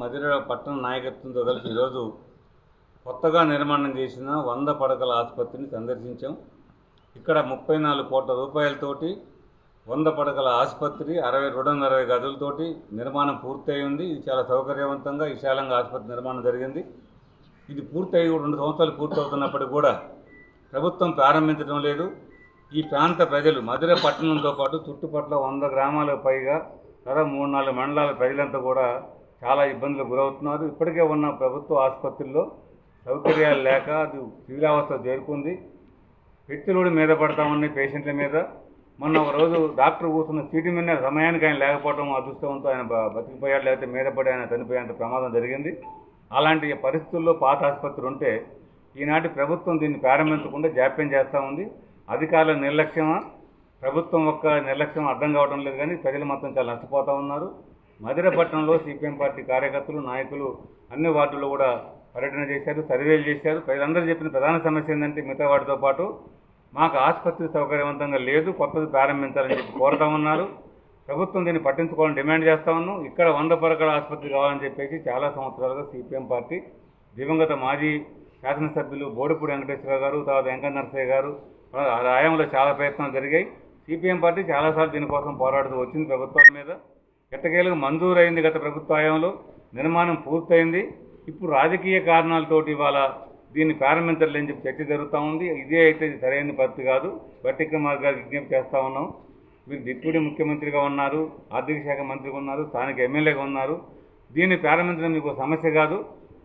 మధిర పట్టణ నాయకత్వంతో కలిసి ఈరోజు కొత్తగా నిర్మాణం చేసిన వంద పడకల ఆసుపత్రిని సందర్శించాం. ఇక్కడ ముప్పై నాలుగు కోట్ల రూపాయలతోటి వంద పడకల ఆసుపత్రి అరవై రెండు వందల అరవై గదులతోటి నిర్మాణం పూర్తయి ఉంది ఇది చాలా సౌకర్యవంతంగా విశాలంగా ఆసుపత్రి నిర్మాణం జరిగింది. ఇది పూర్తయి రెండు సంవత్సరాలు పూర్తవుతున్నప్పటికీ కూడా ప్రభుత్వం ప్రారంభించడం లేదు. ఈ ప్రాంత ప్రజలు మధుర పట్టణంతో పాటు చుట్టుపక్కల వంద గ్రామాలకు పైగా తర్వాత మూడు నాలుగు మండలాల ప్రజలంతా కూడా చాలా ఇబ్బందులకు గురవుతున్నారు. ఇప్పటికే ఉన్న ప్రభుత్వ ఆసుపత్రుల్లో సౌకర్యాలు లేక అది శిథిలావస్థ చేరుకుంది. వ్యక్తులు మీద పడతా పేషెంట్ల మీద. మొన్న ఒక రోజు డాక్టర్ కూర్చున్న సీటు మీద సమయానికి ఆయన లేకపోవడం అదృష్టంతో ఆయన బతికిపోయాడు. లేకపోతే మీద పడి ఆయన చనిపోయేంత ప్రమాదం జరిగింది. అలాంటి పరిస్థితుల్లో పాత ఆసుపత్రి ఉంటే ఈనాటి ప్రభుత్వం దీన్ని ప్రారంభించకుండా జాప్యం చేస్తూ ఉంది. అధికారుల నిర్లక్ష్యమా? ప్రభుత్వం యొక్క నిర్లక్ష్యం అర్థం కావడం లేదు కానీ ప్రజలు మొత్తం చాలా నష్టపోతూ ఉన్నారు. మధిరపట్నంలో సిపిఎం పార్టీ కార్యకర్తలు నాయకులు అన్ని వార్డుల్లో కూడా పర్యటన చేశారు సర్వేలు చేశారు. ప్రజలందరూ చెప్పిన ప్రధాన సమస్య ఏంటంటే మిగతా వాటితో పాటు మాకు ఆసుపత్రి సౌకర్యవంతంగా లేదు కొత్తది ప్రారంభించాలని చెప్పి కోరుతా ఉన్నారు. ప్రభుత్వం దీన్ని పట్టించుకోవాలని డిమాండ్ చేస్తా ఉన్నాం. ఇక్కడ వంద పరకల ఆసుపత్రి కావాలని చెప్పేసి చాలా సంవత్సరాలుగా సిపిఎం పార్టీ దివంగత మాజీ శాసనసభ్యులు బోడిపూడి వెంకటేశ్వర గారు తర్వాత వెంకట నరసయ్య గారు ఆ రాయంలో చాలా ప్రయత్నాలు జరిగాయి. సిపిఎం పార్టీ చాలాసార్లు దీనికోసం పోరాడుతూ వచ్చింది ప్రభుత్వాల మీద. ఎట్టకేలకు మంజూరైంది గత ప్రభుత్వ హయాంలో నిర్మాణం పూర్తయింది. ఇప్పుడు రాజకీయ కారణాలతోటి ఇవాళ దీన్ని ప్రారంభించలేని చెప్పి చర్చ జరుగుతూ ఉంది. ఇదే అయితే సరైన పద్ధతి కాదు. బట్టి కుమార్ గారు విజ్ఞప్తి చేస్తూ ఉన్నాం. మీరు డిప్యూటీ ముఖ్యమంత్రిగా ఉన్నారు ఆర్థిక శాఖ మంత్రిగా ఉన్నారు స్థానిక ఎమ్మెల్యేగా ఉన్నారు. దీన్ని ప్రారంభించడం మీకు సమస్య కాదు.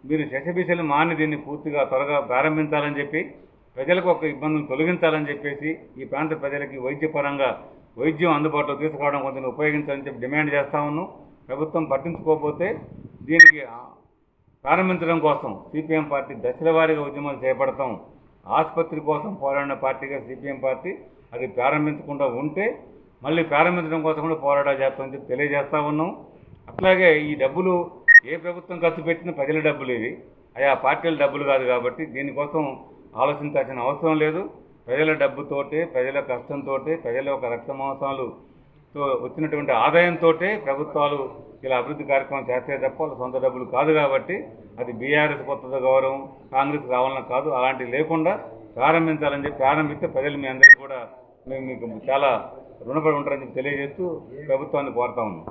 మీరు శశబిశలు మాని దీన్ని పూర్తిగా త్వరగా ప్రారంభించాలని చెప్పి ప్రజలకు ఒక ఇబ్బందులు తొలగించాలని చెప్పేసి ఈ ప్రాంత ప్రజలకి వైద్యపరంగా వైద్యం అందుబాటులో తీసుకురావడం కొంచెం ఉపయోగించాలని చెప్పి డిమాండ్ చేస్తా ఉన్నాం. ప్రభుత్వం పట్టించుకోకపోతే దీనికి ప్రారంభించడం కోసం సిపిఎం పార్టీ దశల వారీగా ఉద్యమాలు చేపడతాం. ఆసుపత్రి కోసం పోరాడిన పార్టీగా సిపిఎం పార్టీ అది ప్రారంభించకుండా ఉంటే మళ్ళీ ప్రారంభించడం కోసం కూడా పోరాటాలు చేస్తామని చెప్పి తెలియజేస్తూ ఉన్నాం. అట్లాగే ఈ డబ్బులు ఏ ప్రభుత్వం ఖర్చు పెట్టిన ప్రజల డబ్బులు ఇవి. అయా పార్టీల డబ్బులు కాదు కాబట్టి దీనికోసం ఆలోచించాల్సిన అవసరం లేదు. ప్రజల డబ్బుతోటే ప్రజల కష్టంతో ప్రజల ఒక రక్త మాంసాలుతో వచ్చినటువంటి ఆదాయంతో ప్రభుత్వాలు ఇలా అభివృద్ధి కార్యక్రమం చేస్తే తప్ప వాళ్ళ సొంత డబ్బులు కాదు కాబట్టి అది బీఆర్ఎస్ కొత్తది గౌరవం కాంగ్రెస్ రావాలని కాదు అలాంటివి లేకుండా ప్రారంభించాలని చెప్పి ప్రారంభిస్తే ప్రజలు మీ అందరికీ కూడా మేము మీకు చాలా రుణపడి ఉంటారని చెప్పి తెలియజేస్తూ ప్రభుత్వాన్ని కోరుతా ఉన్నాం.